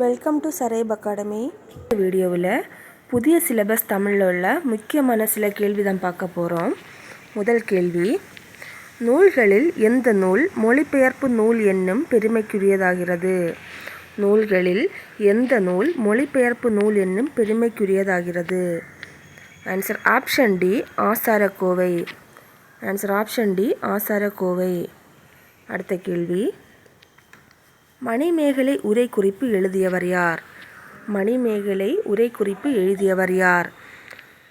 Welcome to சரேப் academy வீடியோவில் புதிய syllabus தமிழில் உள்ள முக்கியமான சில கேள்வி தான் பார்க்க போகிறோம் முதல் கேள்வி நூல்களில் எந்த நூல் மொழிபெயர்ப்பு நூல் என்னும் பெருமைக்குரியதாகிறது? நூல்களில் எந்த நூல் மொழிபெயர்ப்பு நூல் என்னும் பெருமைக்குரியதாகிறது? Answer option D Acharakkovai. Answer option D Acharakkovai. அடுத்த கேள்வி மணிமேகலை உரை குறிப்பு எழுதியவர் யார்? மணிமேகலை உரை குறிப்பு எழுதியவர் யார்?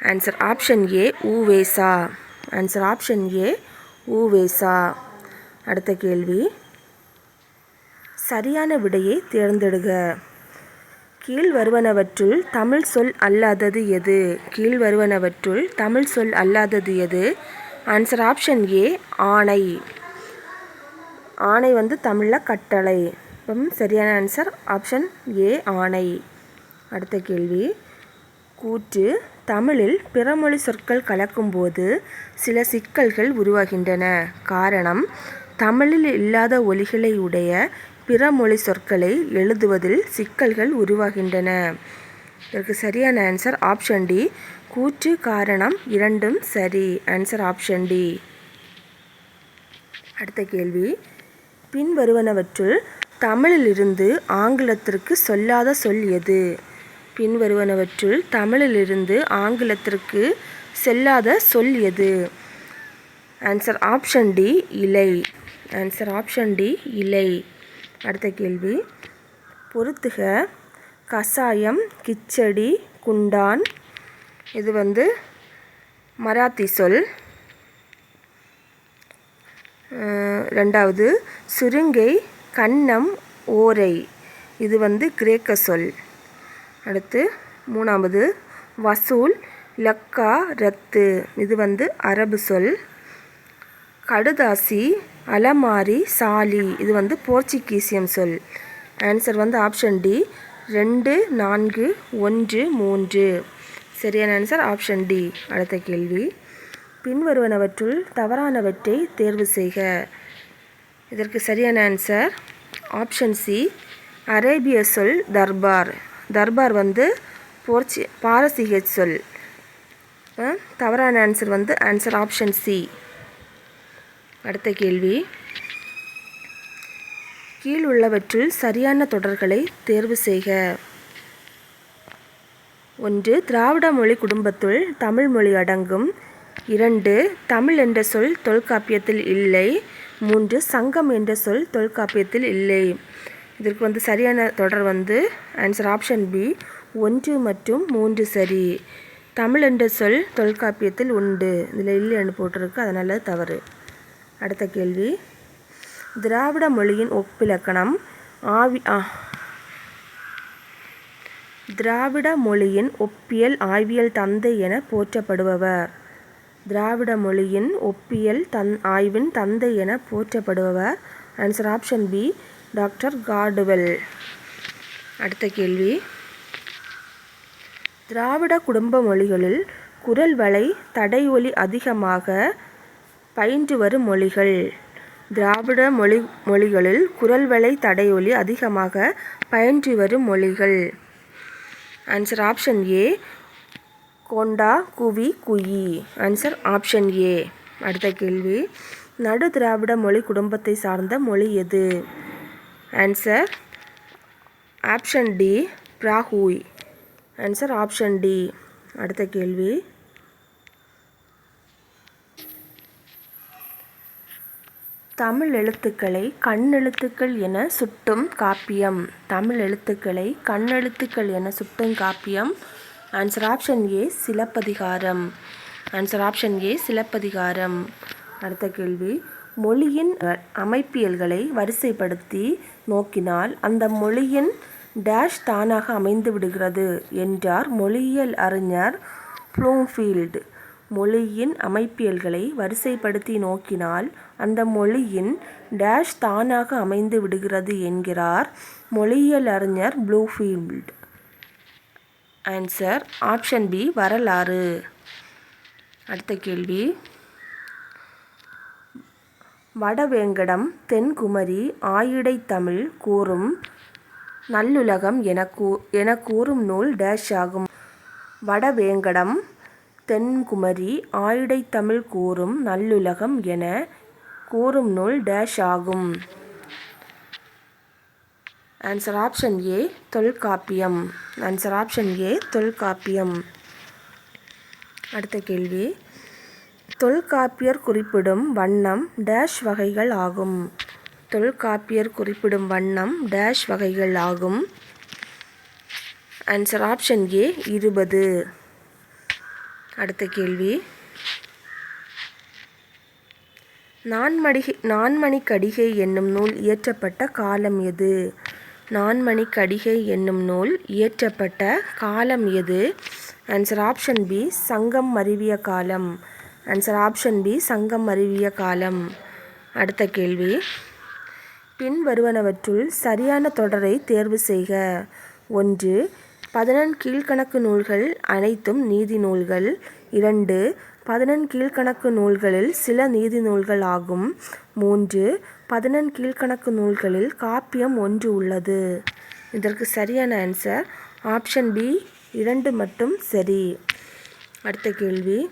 Answer option A U Ve Sa answer option A U Ve Sa அடுத்த கேள்வி. சரியான விடையை தேர்ந்தெடுக. கீழ் வருவனவற்றுள் தமிழ் சொல் அல்லாதது எது? கீழ் வருவனவற்றுள் தமிழ் சொல் அல்லாதது எது? ஆன்சர் ஆப்ஷன் ஏ ஆணை. ஆணை வந்து தமிழில் கட்டளை. இப்போ சரியான ஆன்சர் ஆப்ஷன் ஏ ஆணை. அடுத்த கேள்வி. கூற்று. தமிழில் பிறமொழி சொற்கள் கலக்கும்போது சில சிக்கல்கள் உருவாகின்றன. காரணம் தமிழில் இல்லாத ஒலிகளை உடைய பிறமொழி சொற்களை எழுதுவதில் சிக்கல்கள் உருவாகின்றன. இதற்கு சரியான ஆன்சர் ஆப்ஷன் டி கூற்று காரணம் இரண்டும் சரி. ஆன்சர் ஆப்ஷன் டி அடுத்த கேள்வி. பின்வருவனவற்றுள் தமிழிலிருந்து ஆங்கிலத்திற்கு சொல்லாத சொல் எது? பின்வருவனவற்றுள் தமிழிலிருந்து ஆங்கிலத்திற்கு செல்லாத சொல் எது? ஆன்சர் ஆப்ஷன் டி இலை. ஆன்சர் ஆப்ஷன் டி இலை. அடுத்த கேள்வி. பொறுத்துக கசாயம் கிச்சடி குண்டான். இது வந்து மராத்தி சொல். ரெண்டாவது சுருங்கை கன்னம் ஓரை. இது வந்து கிரேக்க சொல். அடுத்து மூணாவது வசூல் லக்கா ரத்து. இது வந்து அரபு சொல். கடுதாசி அலமாரி சாலி. இது வந்து போர்ச்சுகீசியம் சொல். ஆன்சர் வந்து ஆப்ஷன் டி ரெண்டு நான்கு ஒன்று மூன்று. சரியான ஆன்சர் ஆப்ஷன் டி அடுத்த கேள்வி. பின்வருவனவற்றுள் தவறானவற்றை தேர்வு செய்க. இதற்கு சரியான ஆன்சர் ஆப்ஷன் சி அரேபிய சொல் தர்பார். தர்பார் வந்து போர்ச்சி பாரசீக சொல். தவறான ஆன்சர் வந்து ஆன்சர் ஆப்ஷன் சி அடுத்த கேள்வி. கீழ் உள்ளவற்றுள் சரியான தொடர்களை தேர்வு செய்க. ஒன்று திராவிட மொழி குடும்பத்துள் தமிழ் மொழி அடங்கும். இரண்டு தமிழ் என்ற சொல் தொல்காப்பியத்தில் இல்லை. மூன்று சங்கம் என்ற சொல் தொல்காப்பியத்தில் இல்லை. இதற்கு வந்து சரியான தொடர் வந்து ஆன்சர் ஆப்ஷன் பி ஒன்று மற்றும் மூன்று சரி. தமிழ் என்ற சொல் தொல்காப்பியத்தில் உண்டு. இதில் இல்லைன்னு போட்டிருக்கு அதனால் தவறு. அடுத்த கேள்வி. திராவிட மொழியின் ஒப்பிலக்கணம் ஆவி ஆ திராவிட மொழியின் ஒப்பியல் ஆய்வியல் தந்தை என போற்றப்படுபவர். திராவிட மொழியின் ஒப்பியல் தன் ஆய்வின் தந்தை என போற்றப்படுபவர். Answer option B doctor Caldwell அடுத்த கேள்வி. திராவிட குடும்ப மொழிகளில் குரல் வலை தடை ஒலி அதிகமாக பயின்று வரும் மொழிகள். திராவிட மொழி மொழிகளில் குரல் வலை தடை ஒலி அதிகமாக பயின்று வரும் மொழிகள். ஆன்சர் ஆப்ஷன் ஏ கொண்டா குவி குயி. ஆன்சர் ஆப்ஷன் ஏ அடுத்த கேள்வி. நடு திராவிட மொழி குடும்பத்தை சார்ந்த மொழி எது? Answer option D Brahui answer option D அடுத்த கேள்வி. தமிழ் எழுத்துக்களை கண்ணெழுத்துக்கள் என சுட்டும் காப்பியம். தமிழ் எழுத்துக்களை கண்ணெழுத்துக்கள் என சுட்டும் காப்பியம். Answer option A Silappathikaram. Answer option A Silappathikaram. அடுத்த கேள்வி. மொழியின் அமைப்பியல்களை வரிசைப்படுத்தி நோக்கினால் அந்த மொழியின் டேஷ் தானாக அமைந்து விடுகிறது என்றார் மொழியியல் அறிஞர் ப்ளூம்ஃபீல்டு மொழியின் அமைப்பியல்களை வரிசைப்படுத்தி நோக்கினால் அந்த மொழியின் டேஷ் தானாக அமைந்து விடுகிறது என்கிறார் மொழியியல் அறிஞர் ப்ளூஃபீல்ட் ஆன்சர் ஆப்ஷன் பி வரலாறு. அடுத்த கேள்வி. வடவேங்கடம் தென்குமரி ஆயிடை தமிழ் கூறும் நல்லுலகம் என கூ என கூறும் நூல் டேஷ் ஆகும். வடவேங்கடம் தென்குமரி ஆயிடைத் தமிழ் கூறும் நல்லுலகம் என கூறும் நூல் டேஷ் ஆகும். Answer option A Tolkappiyam. Answer option A Tolkappiyam. அடுத்த கேள்வி. தொல்காப்பியர் குறிப்பிடும் வண்ணம் டேஷ் வகைகள் ஆகும். தொல்காப்பியர் குறிப்பிடும் வண்ணம் டேஷ் வகைகள் ஆகும். ஆன்சர் ஆப்ஷன் ஏ இருபது. அடுத்த கேள்வி. நான்மடிகை நான்மணிக்கடிகை என்னும் நூல் இயற்றப்பட்ட காலம் எது? நான்மணிக்கடிகை என்னும் நூல் இயற்றப்பட்ட காலம் எது? ஆன்சர் ஆப்ஷன் பி சங்கம் மருவிய காலம். ஆன்சர் ஆப்ஷன் பி சங்கம் மருவிய காலம். அடுத்த கேள்வி. பின் வருவனவற்றுள் சரியான தொடரை தேர்வு செய்க. ஒன்று பதினெண் கீழ்கணக்கு நூல்கள் அனைத்தும் நீதி நூல்கள். இரண்டு பதினெண் கீழ்கணக்கு நூல்களில் சில நீதி நூல்கள் ஆகும் மூன்று பதினெண் கீழ்கணக்கு நூல்களில் காப்பியம் ஒன்று உள்ளது. இதற்கு சரியான ஆன்சர் ஆப்ஷன் பி இரண்டு மட்டும் சரி. அடுத்த கேள்வி.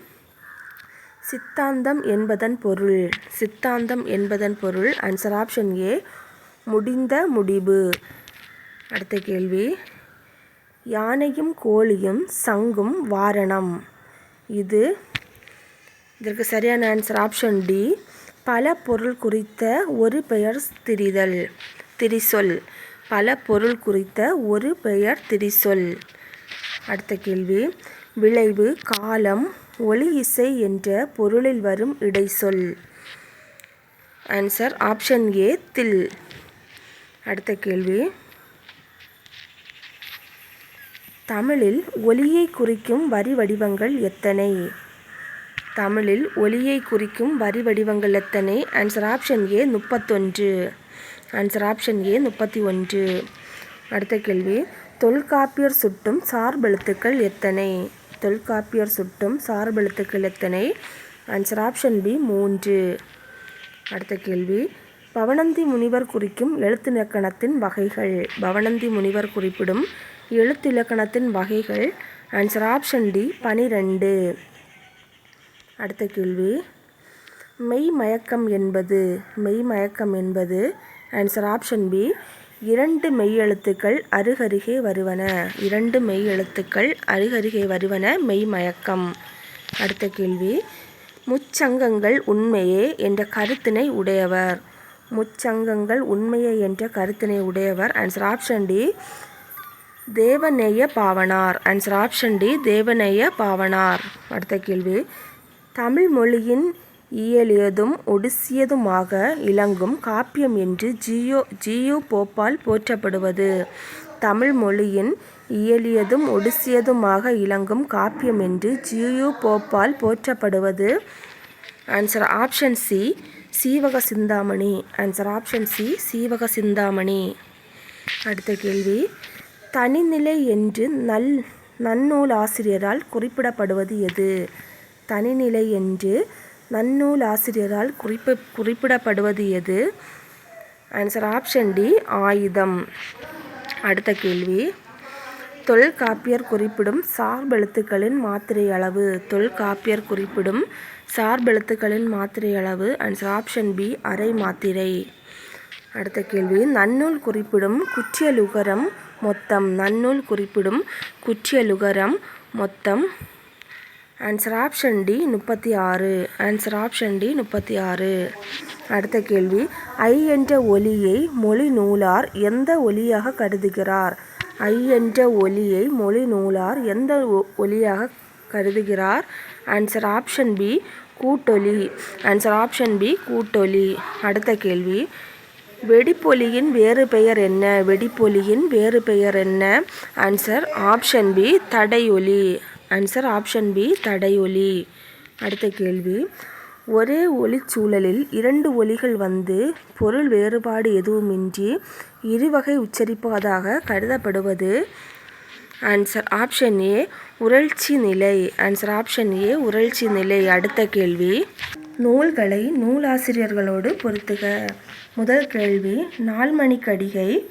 சித்தாந்தம் என்பதன் பொருள். சித்தாந்தம் என்பதன் பொருள். ஆன்சர் ஆப்ஷன் ஏ முடிந்த முடிவு. அடுத்த கேள்வி. யானையும் கோழியும் சங்கும் வாரணம். இது இதற்கு சரியான ஆன்சர் ஆப்ஷன் டி பல பொருள் குறித்த ஒரு பெயர் திரிதல் திரிசொல். பல பொருள் குறித்த ஒரு பெயர் திரிசொல். அடுத்த கேள்வி. விளைவு காலம் ஒளி இசை என்ற பொருளில் வரும் இடைச்சொல் ஆன்சர் ஆப்ஷன் ஏ தில். அடுத்த கேள்வி. தமிழில் ஒலியை குறிக்கும் வரி வடிவங்கள் எத்தனை? தமிழில் ஒலியை குறிக்கும் வரி வடிவங்கள் எத்தனை? ஆன்சர் ஆப்ஷன் ஏ முப்பத்தொன்று. ஆன்சர் ஆப்ஷன் ஏ முப்பத்தி ஒன்று அடுத்த கேள்வி. தொல்காப்பியர் சுட்டும் சார்பெழுத்துக்கள் எத்தனை? தொல்காப்பியர் சுட்டும் சார்பெழுத்துக்கள் எத்தனை? ஆன்சர் ஆப்ஷன் பி மூன்று. அடுத்த கேள்வி. பவனந்தி முனிவர் குறிக்கும் எழுத்திலக்கணத்தின் வகைகள். பவனந்தி முனிவர் குறிப்பிடும் எழுத்திலக்கணத்தின் வகைகள். ஆன்சர் ஆப்ஷன் டி பனிரெண்டு. அடுத்த கேள்வி. மெய் மயக்கம் என்பது மெய் மயக்கம் என்பது ஆன்சர் ஆப்ஷன் பி இரண்டு மெய் எழுத்துக்கள் அருகருகே வருவன. இரண்டு மெய் எழுத்துக்கள் அருகருகே வருவன மெய் மயக்கம். அடுத்த கேள்வி. முச்சங்கங்கள் உண்மையே என்ற கருத்தினை உடையவர். முச்சங்கங்கள் உண்மையே என்ற கருத்தினை உடையவர். Answer option D Devaneya Pavanar. Answer option D Devaneya Pavanar. அடுத்த கேள்வி. தமிழ் மொழியின் இயலியதும் ஒடிசியதுமாக இலங்கும் காப்பியம் என்று ஜியோ ஜியு போப்பால் போற்றப்படுவது. தமிழ் மொழியின் இயலியதும் ஒடிசியதுமாக இலங்கும் காப்பியம் என்று ஜியு போப்பால் போற்றப்படுவது. Answer option C Seevaka Chintamani. Answer option C Seevaka Chintamani. அடுத்த கேள்வி. தனிநிலை என்று நல் நன்னூல் ஆசிரியரால் குறிப்பிடப்படுவது எது? தனிநிலை என்று நன்னூல் ஆசிரியரால் குறிப்பு குறிப்பிடப்படுவது எது? ஆன்சர் ஆப்ஷன் டி ஆயுதம். அடுத்த கேள்வி. தொல்காப்பியர் குறிப்பிடும் சார்பெழுத்துக்களின் மாத்திரை அளவு. தொல்காப்பியர் குறிப்பிடும் சார்பெழுத்துக்களின் மாத்திரை அளவு. ஆன்சர் ஆப்ஷன் பி அரை மாத்திரை. அடுத்த கேள்வி. நன்னூல் குறிப்பிடும் குற்றியலுகரம் மொத்தம். நன்னூல் குறிப்பிடும் குற்றியலுகரம் மொத்தம். ஆன்சர் ஆப்ஷன் டி முப்பத்தி ஆறு. ஆன்சர் ஆப்ஷன் டி முப்பத்தி ஆறு. அடுத்த கேள்வி. ஐ என்ற ஒலியை மொழி நூலார் எந்த ஒலியாக கருதுகிறார்? ஐ என்ற ஒலியை மொழி நூலார் எந்த ஒலியாக கருதுகிறார்? ஆன்சர் ஆப்ஷன் பி கூட்டொலி. ஆன்சர் ஆப்ஷன் பி கூட்டொலி. அடுத்த கேள்வி. வெடிப்பொலியின் வேறு பெயர் என்ன? வெடிப்பொலியின் வேறு பெயர் என்ன? ஆன்சர் ஆப்ஷன் பி தடையொலி. ஆன்சர் ஆப்ஷன் பி தடையொலி. அடுத்த கேள்வி. ஒரே ஒளிச்சூழலில் இரண்டு ஒலிகள் வந்து பொருள் வேறுபாடு எதுவுமின்றி இருவகை உச்சரிப்பதாக கருதப்படுவது? ஆன்சர் ஆப்ஷன் ஏ உரழ்ச்சி நிலை. ஆன்சர் ஆப்ஷன் ஏ உரழ்ச்சி நிலை. அடுத்த கேள்வி. நூல்களை நூலாசிரியர்களோடு பொருத்துக. முதல் கேள்வி நால்மணி கடிகை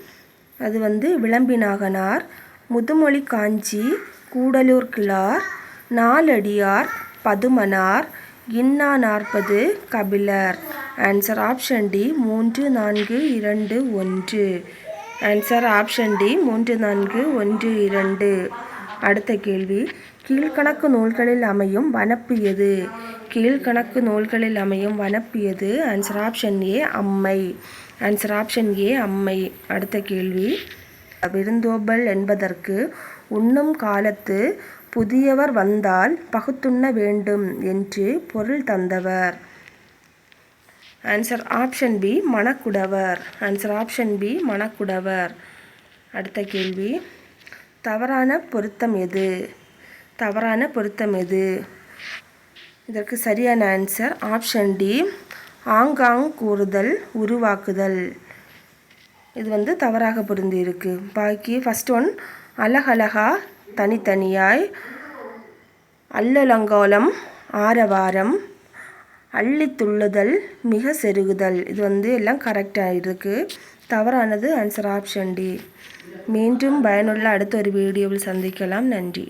அது வந்து விளம்பினாகனார் முதுமொழி காஞ்சி கூடலூர் கிளார் நாலடியார் பதுமனார் இன்னா நாற்பது கபிலர். ஆன்சர் ஆப்ஷன் டி மூன்று நான்கு இரண்டு ஒன்று. ஆன்சர் ஆப்ஷன் டி மூன்று நான்கு ஒன்று இரண்டு. அடுத்த கேள்வி கீழ்கணக்கு நூல்களில் அமையும் வனப்பு எது? கீழ்கணக்கு நூல்களில் அமையும் வனப்பியது ஆன்சர் ஆப்ஷன் ஏ அம்மை. ஆன்சர் ஆப்ஷன் ஏ அம்மை. அடுத்த கேள்வி. விருந்தோம்பல் என்பதற்கு உண்ணும் காலத்து புதியவர் வந்தால் பகுத்துண்ண வேண்டும் என்று பொருள் தந்தவர். Answer option B Manakkudavar. Answer option B Manakkudavar. அடுத்த கேள்வி. தவறான பொருத்தம் எது? தவறான பொருத்தம் எது? இதற்கு சரியான ஆன்சர் ஆப்ஷன் டி ஆங்காங் கூறுதல் உருவாக்குதல். இது வந்து தவறாக பொருந்தியிருக்கு பாக்கி ஃபஸ்ட் ஒன் அழகழகா தனித்தனியாய் அல்லலங்கோலம் ஆரவாரம் அள்ளி துள்ளுதல் மிக செருகுதல். இது வந்து எல்லாம் கரெக்டாக இருக்குது தவறானது ஆன்சர் ஆப்ஷன் டி மீண்டும் பயனுள்ள அடுத்த ஒரு வீடியோவில் சந்திக்கலாம். நன்றி.